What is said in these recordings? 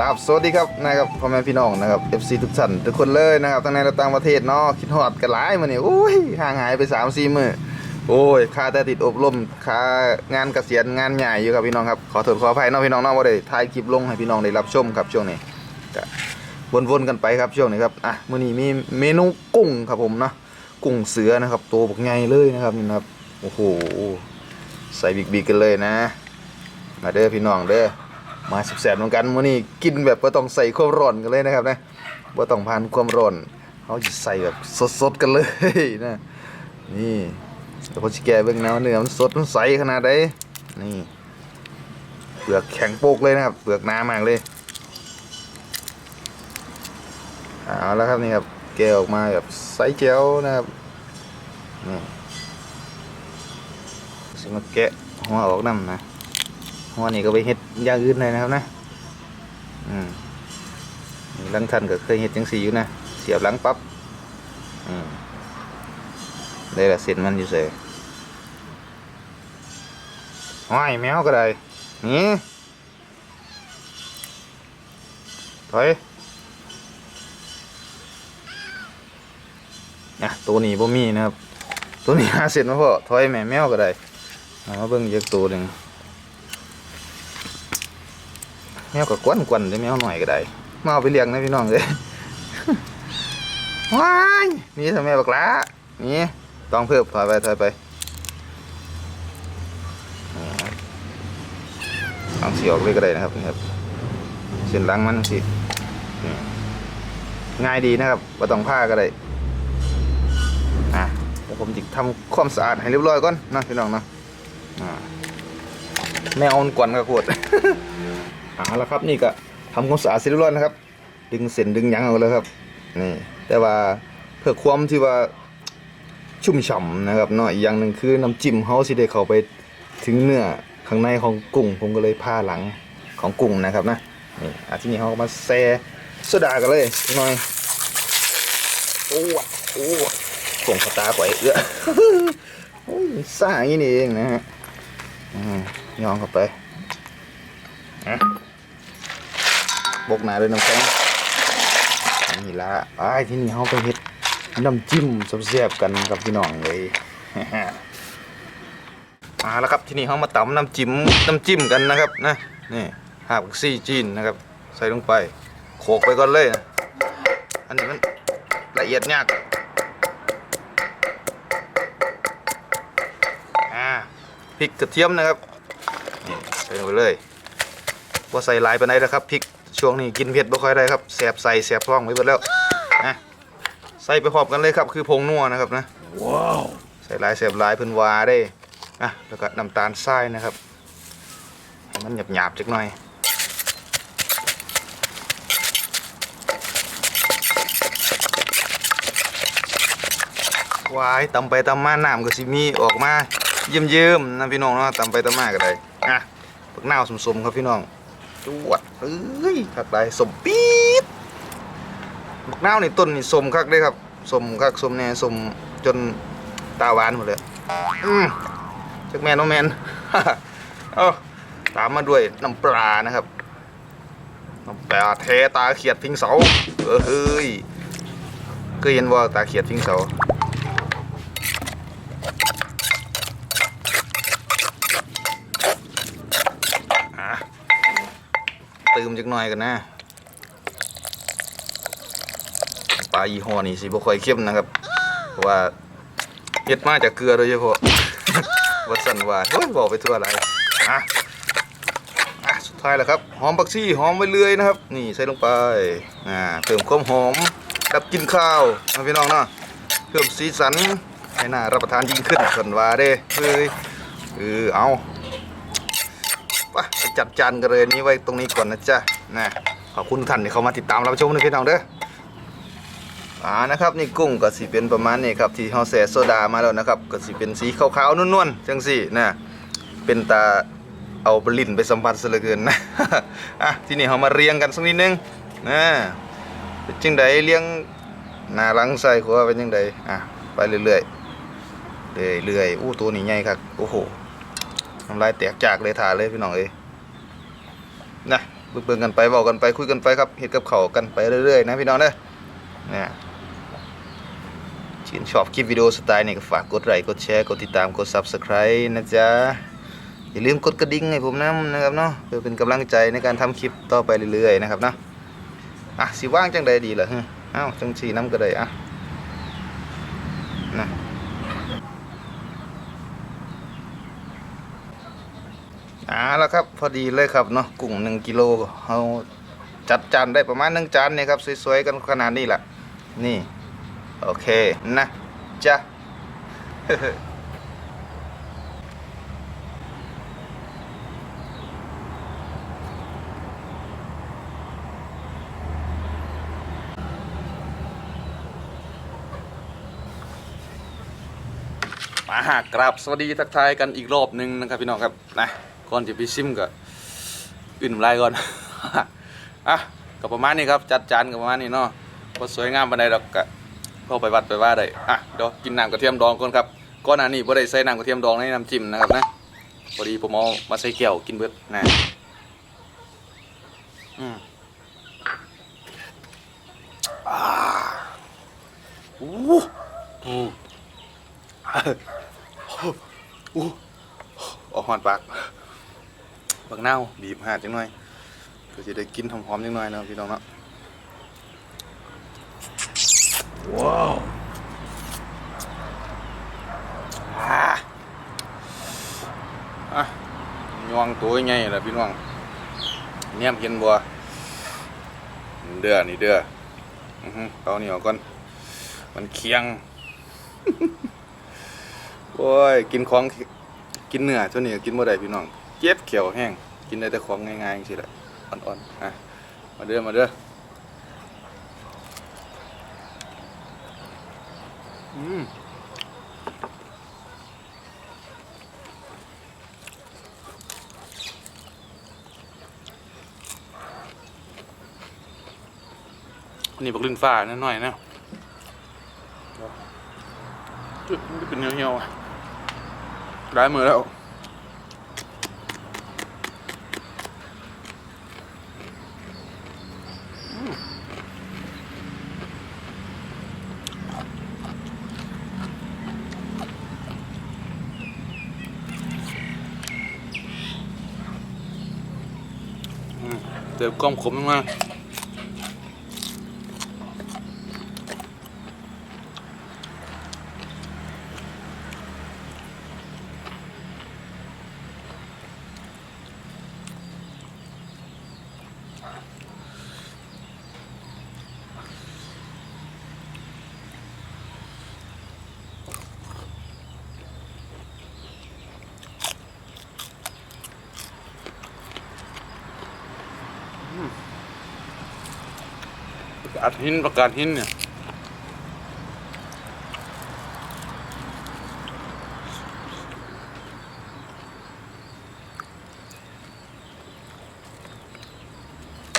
ครับกราบสวัสดีครับนะครับพ่อแม่พี่น้องนะครับ FC ทุกท่านทุกคนเลยนะครับทั้งในและต่างประเทศเนาะคิดฮอดกันหลายมาเนี่ยโอ้ยห่างหายไป3 4มื้อโอ้ยค่าแต่ติดอบรมค่างานเกษียณงานใหญ่อยู่ครับพี่น้องครับขอโทษขออภัยเนาะพี่น้องเนาะว่าได้ถ่ายคลิปลงให้พี่น้องได้รับชมครับช่วงนี้ก็วนๆกันไปครับช่วงนี้ครับอะมื้อนี้มีเมนูกุ้งครับผมเนาะกุ้งเสือนะครับตัวบักใหญ่เลยนะครับนี่นะครับโอ้โหใส่บิ๊กๆกันเลยนะ มาเด้อพี่น้องเด้อ มาสิบแสบเหมือนกันมื้อนี้กินแบบบ่ต้องใส่ความร้อนกันเลยนะครับนะบ่ต้องผ่านความร้อนเขาจะใส่แบบสดๆกันเลยนะนี่เดี๋ยวผมสิแกะเบิ่งนะว่าเนื้อมันสดมันใสขนาดใดนี่เปลือกแข็งโปกเลยนะครับเปลือกหนามากเลยเอาแล้วครับนี่ครับแกะออกมาแบบใสเจ๋วนะครับนี่สิมาแกะหัวออกน้ำนะ หัวนี่ก็ไปเฮ็ดอย่างอื่นเลยนะครับนะอืมหลังท่านก็เคยเฮ็ดจังสีอยู่นะเสียบหลังปั๊บอืมได้ละเส้นมันอยู่เสยห้อยแมวก็ได้นี่ถอยนะตัวนี้บ่มีนะครับ ตัวนี้หาเสร็จมาพอถอยแม่แมวก็ได้เอามาเบิ่งเยอีกตัวหนึ่ง แมวก็กวนกวนๆได้แมวหน่อยก็ได้มาเอาไปเลี้ยงนะพี่น้องเลยว้ายนี่ทำแม่บักละนี่ต้องเพิ่มถอยไปถอยไปนี่นะเสีออกเลยก็ได้นะครับนี่ครับเส้นหลังมันสิง่ายดีนะครับว่าต้องผ้าก็ได้อะเดี๋ยวผมจิทำความสะอาดให้เรียบร้อยก่อนนะพี่น้องนะแมวมันกวนกระโคต รเอาละครับ นี่ก็ทำความสะอาดเสร็จเรียบร้อยนะครับ ดึงเส้นดึงยังเอาเลยครับนี่แต่ว่าเพื่อความที่ว่าชุ่มฉ่ำนะครับเนาะอีกอย่างหนึ่งคือน้ำจิ้มเขาสิได้เข้าไปถึงเนื้อข้างในของกุ้งผมก็เลยผ้าหลังของกุ้งนะครับนะนี่อาทีนี้เขาก็มาแซ่โซดากันเลยหน่อยโอ้วะโอ้ส่งสตาร์ก่อยเอื้อโอ้าอย่างนี้นี่เองนะฮะอืมยองเข้าไป บกหนาด้วยน้ำแข็งนี่ละไอ้ที่นี่เขาไปเฮ็ดน้ำจิ้มแซ่บกันกับพี่น้องเลยมาแล้วครับที่นี่เขามาตำน้ำจิ้มน้ำจิ้มกันนะครับนะนี่หาบซี่จีนนะครับ ใส่ลงไป โขกไปก่อนเลยนะอันนี้มันละเอียดยากพริกกระเทียมนะครับนี่ใส่ลงไปเลยว่าใส่ลายไปไหนนะครับพริก ช่วงนี้กินเผ็ดบ่ค่อยได้ครับแสบใส่แสบท้องไปหมดแล้วนะใส่ไปพร้อมกันเลยครับ คือผงนัวนะครับนะว้าวใส่หลายแสบหลายเพิ่นวาได้นะแล้วก็น้ำตาลทรายนะครับให้มันหยาบๆจักหน่อยวายตำไปตำมาน้ำก็สิมีออกมาเยิ้มๆนะพี่น้องเนาะตำไปตำมาก็ได้อะผักนาวสมๆครับพี่น้อง จวดเอ้ยคักได้สมปี๊ดผักนาวนี่ต้นนี่สมคักเลยครับสมคักสมแน่สมจนตาหวานหมดเลยอืมจักแมนโนแมนเอาตามมาด้วยน้ำปลานะครับน้ำปลาเทตาเขียดทิ้งเสาเออเฮ้ยเคยเห็นว่าตาเขียดทิ้งเสา อะตืมจัก หน่อยกันนะปลายี่ห้อนี้สิบ่ค่อยเข้มนะครับเพราะว่าเฮ็ดมาจากเกลือโดยเฉพาะวัดสันว่าโอ้ยบอกไปทั่วอะไรอะอะสุดท้ายแล้วครับหอมผักชีหอมไปเรื่อยนะครับ นี่ใส่ลงไปอ่าเพิ่มความหอมกับกินข้าวนะพี่น้องเนาะเพิ่มสีสันให้น่ารับประทานยิ่งขึ้นสันว่าเด้เฮ้ยเออเอาไปจัดจานกันเลยนี้ไว้ตรงนี้ก่อนนะจ๊ะ นะขอบคุณท่านที่เข้ามาติดตามรับชมนะพี่น้องเด้ออ่านะครับนี่กุ้งก็สิเป็นประมาณนี้ครับที่เฮาแส่โซดามาแล้วนะครับก็สิเป็นสีขาวๆนวลๆจังสี่นะเป็นตาเอาบลิ้นไปสัมผัสซะเหลือเกินนะอะที่นี่เฮามาเรียงกันสักนิดนึงนะเป็นจังใดเรียงหน้าหลังใส่ขัวเป็นจังใดอะไปเรื่อยๆเรื่อยๆอู้ตัวนี้ใหญ่ครับโอ้โหน้ำลายแตกจากเลยถ่าเลยพี่น้องเอ้ยนะ เบิ่งกันไปบอกกันไปคุยกันไปครับเฮ็ดกับเขากันไปเรื่อยๆนะพี่น้องเด้อเนี่ยชื่นชอบคลิปวิดีโอสไตล์นี้ก็ฝากกดไลค์กดแชร์กดติดตามกด Subscribe นะจ๊ะอย่าลืมกดกระดิ่งให้ผมนะนะครับเนาะเพื่อเป็นกำลังใจในการทำคลิปต่อไปเรื่อยๆนะครับเนาะอะสิว่างจังใดดีล่ะฮะอ้าวจังสีน้ำก็ได้อะนะ อ่าแล้วครับพอดีเลยครับเนาะกุ้งหนึ่งกิโลเอาจัดจานได้ประมาณหนึ่งจานเนี่ยครับสวยๆกันขนาดนี้แหละนี่ โอเคนะจ้ะมาหากราบสวัสดีทักทายกันอีกรอบหนึงนะครับพี่น้องครับนะ ก่อนจะไปซิมก็อื่นน้ำลายก่อน อะก็ประมาณนี้ครับจัดจานก็ประมาณนี้เนาะพอสวยงามปานใดดอกก็เข้าไปวัดไปว่าได้อะเดี๋ยวกินน้ำกระเทียมดองก่อนครับก่อนหน้านี้บ่ได้ใส่น้ำกระเทียมดองในน้ำจิ้มนะครับนะพอดีผมเอามาใส่แก้วกินเบิดนะอืมอ่าอู้หูอู้ออกหอนปาก บักเน่าวบีบหาดจังหน่อยก็จะได้กินหอมๆจังหน่อยเนาะพี่น้องเนาะว้าวอ่าอะยองตัวใหญ่แหละพี่น้องเนี่ยมเห็นบัวเดือนี่เดืออือฮึเอานี่ออกก่อนมันเคียงโอ้ยกินของกินเนื้อเท่านี้ก็กินบ่ได้พี่น้อง เจ็บเขียวแห้งกินได้แต่ของง่ายๆจังซี่แหละอ่อนๆอะมาเด้อมาเด้ออืมนี่บักลิ้นฟ้านิดหน่อยนะจุดมันเป็นเหี่ยวๆอะได้มือแล้ว อืม เติมความขมลงมา อัดหินประกาศหินเนี่ย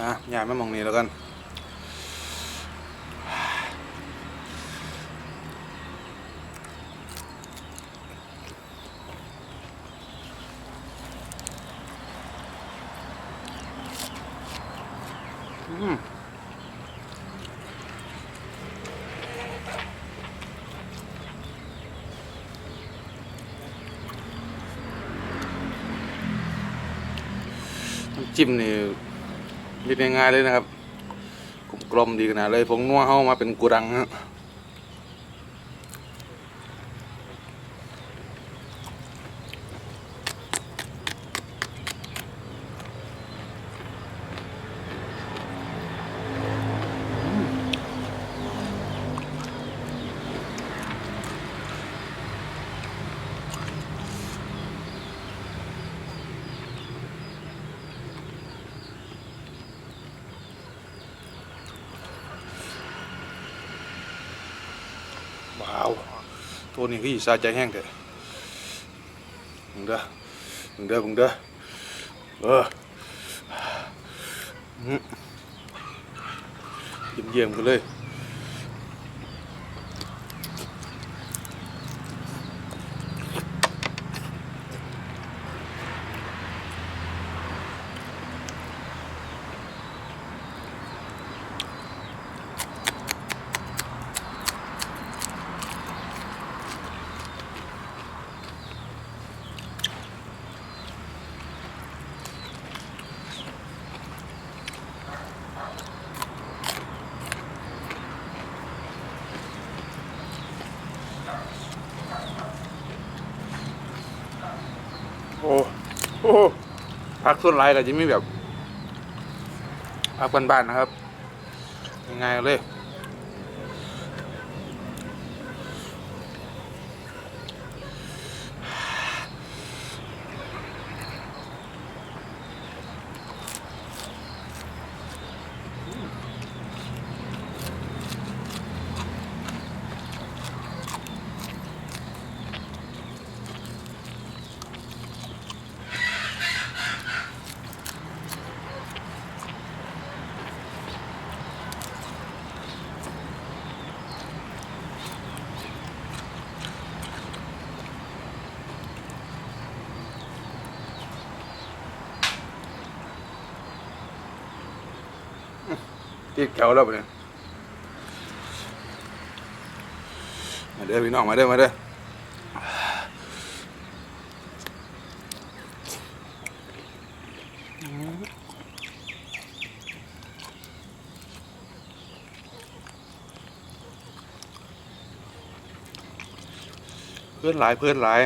อะยายมามองนี้แล้วกันอืม จิ้มนี่เรียบง่ายๆเลยนะครับกลมๆดีขนาดเลยผมนัวเข้ามาเป็นกุรังฮะว้าว ตัวนี้ก็อีสาใจแห้งเถอะมึงเด้อมึงเด้อมึงเด้อเอออื้อเยี่ยมๆกันเลย อ้โอ้ พักส่วนไรก็จะมีแบบพักบ้านๆนะครับ ง่ายๆเลย ติดแถวแล้วปะเนี่ยมาเด้อพี่น้องมาเด้อมาเด้อเพื่อนหลายเพื่อนหลาย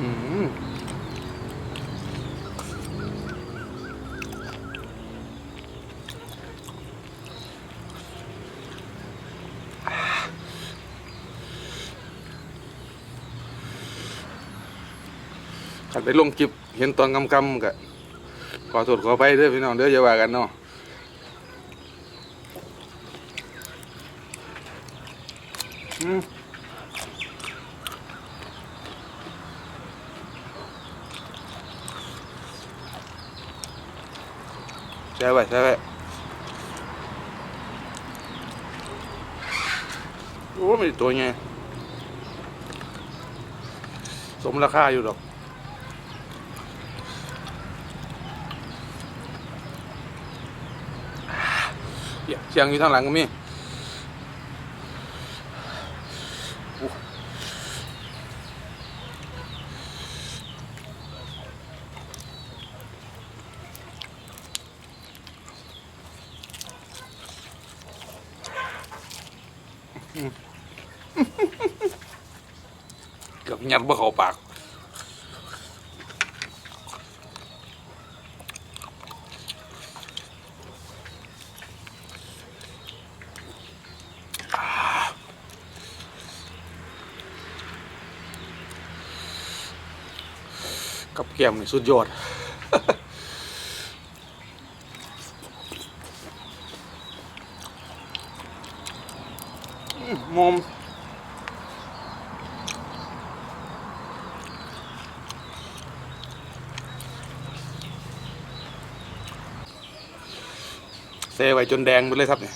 อืม ขันไปลงคลิปเห็นตอนกำกำๆกะขอโทษขอไปเด้อพี่น้องเด้ออย่าว่ากันเนาะอืมใช่ไปใช่ไปโอ้ไม่ตัวไงสมราคาอยู่หรอก เหี้ยเสียงอยู่ทางหลังก็มีเกือบยัดบ่เข้าปาก แก้มนี่สุดยอด มอมเซไว้จนแดงหมดเลยครับเนี่ย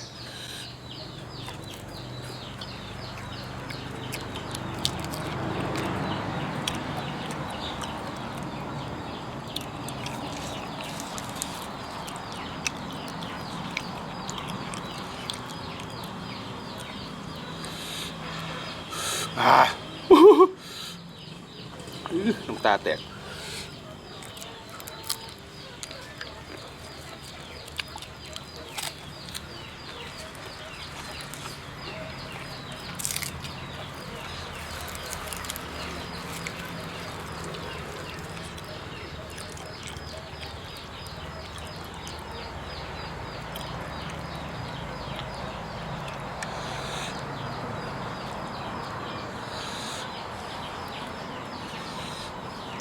อ่าอื้อน้ำตาแตก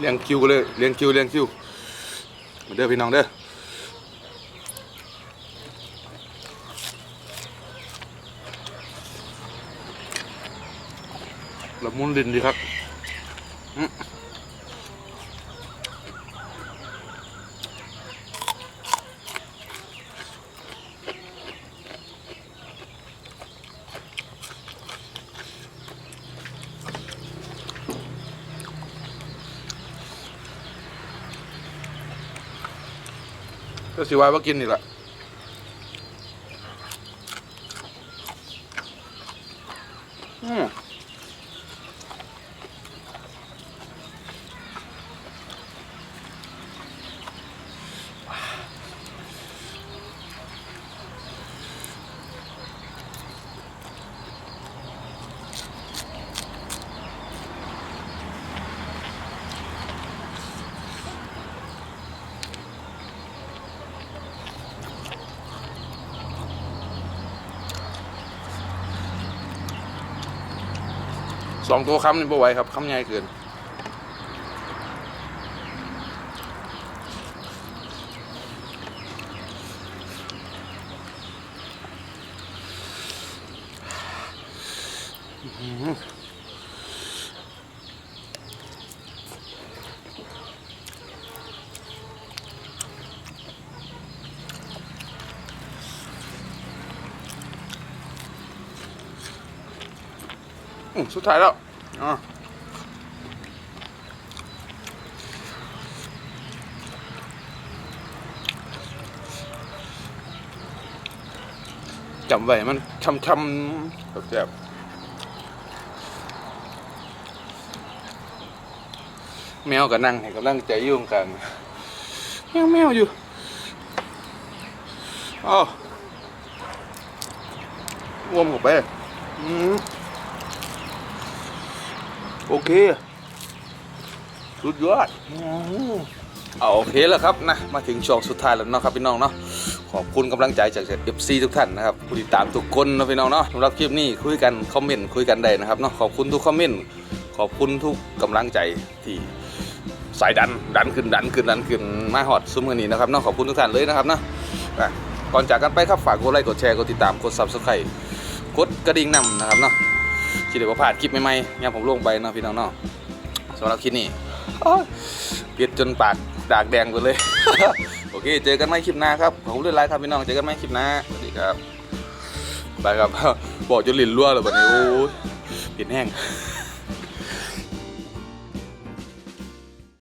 เลี้ยงคิวเลยเลี้ยงคิวเลี้ยงคิวมาเด้อพี่น้องเด้อละมุนดินดีครับ สิว่าว่ากินนี่แหละ องตัวคำนี่บ่ไหวครับคำใหญ่เกินสุดท้ายแล้ว อะจำไว้มันช้ำๆแบบแซ่บแมวก็นั่งให้กำลังใจยุ่งกันแมวแมวอยู่อ้าวรวมเข้าไปอืม โอเค สุดยอดเอาโอเคแล้วครับนะมาถึงช่วงสุดท้ายแล้วเนาะครับพี่น้องเนาะขอบคุณกำลังใจจาก FC ทุกท่านนะครับผู้ติดตามทุกคนนะพี่น้องเนาะสำหรับคลิปนี้คุยกันคอมเมนต์คุยกันได้นะครับเนาะขอบคุณทุกคอมเมนต์ขอบคุณทุกกำลังใจที่สายดันดันขึ้นดันขึ้นดันขึ้นมาฮอดซุ้มกันนี้นะครับเนาะขอบคุณทุกท่านเลยนะครับเนาะก่อนจากกันไปครับฝากกดไลค์กดแชร์กดติดตามกด Subscribe กดกระดิ่งนำนะครับเนาะ ที่เดี๋ยวพลานคลิปใหม่ๆยามผมลงไปเนาะพี่น้องเนาะสำหรับคลิปนี้เปียดจนปากดากแดงไปเลย โอเค เจอกันใหม่คลิปหน้าครับผมเลื่อนไรครับพี่น้อง เจอกันใหม่คลิปหน้า สวัสดีครับ ไปครับ บอกจนลิ้นรั่วเลยวันนี้ โอ้ยเปลี่ยนแห้ง